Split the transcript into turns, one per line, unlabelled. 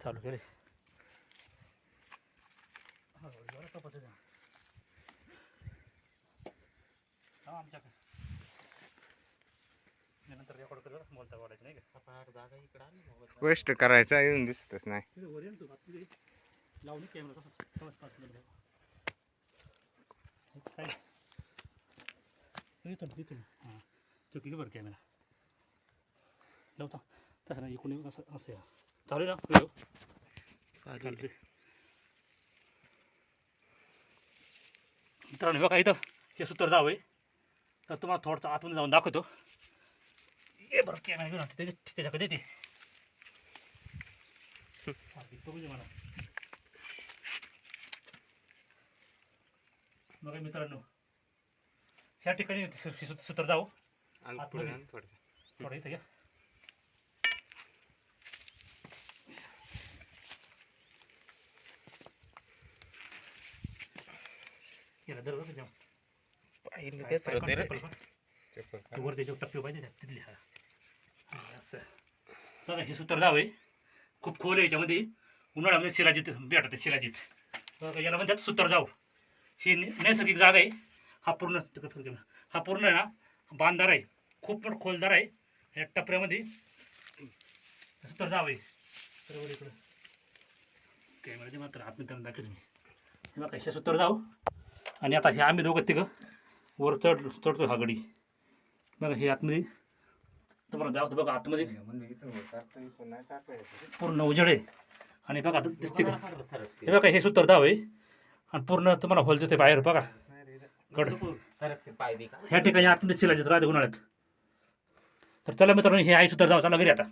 चालू केले आमच्याकडे. नंतर रेकॉर्ड केलं बोलता वाढायचं नाही का?
सपाट जागा इकडं आली
वेस्ट करायचा येऊन दिसतच नाही.
लावून कॅमेरा काय इथून इथून. हां. चुकली बरं कॅमेरा लावता. तसं नाही इकडून असं असं या. चालू ना चालते मित्रांनो बघा इथं हे सूत्र जावं तर तुम्हाला थोडंसं आतमध्ये जाऊन दाखवतो. ये बरं कॅमेरा घेऊन त्याच्या त्याच्याकडे दे मला. बघा मित्रांनो ह्या ठिकाणी सूत्र जाऊ. थोडं इथं घ्या. याला दर जाऊ.
पाहिलं
काय-
होते रे
ते वर त्याच्यावर टप्पे पाहिजे त्या तिथली हा. हा, असं. बघा हे सूत्र जावं आहे खूप खोल आहे याच्यामध्ये. उन्हाळ्यामध्ये शिराजीत भेटते शिराजीत बघा याला म्हणतात सूत्र जाऊ. ही नै- नैसर्गिक जागा आहे. हा पूर्ण तिकडे फिरके ना. हा पूर्ण आहे ना बांधार आहे. खूप मोठं खोलदार आहे. या टपऱ्यामध्ये. सूत्र जावं आहे. बरोबर इकडं. कॅमेराचे मात्र हात मित्रांनो दाखवतो मी. हे बघा हे सूत्र जाऊ. आणि आता हे आम्ही दोघं तिघं वर चढ चढतो हा गडी. बघा हे आतमध्ये. तुम्हाला जावं बघा आतमध्ये. पूर्ण उजेड आहे. आणि बघा दिसते का? हे बघा हे सुतर धाव आहे. आणि पूर्ण तुम्हाला होल दिसते बाहेर बघा. गड. ह्या ठिकाणी आतमध्ये शिलाजीत राहते उन्हाळ्यात. तर चला मित्रांनो हे आई सूत्र धाव. चला घरी आता.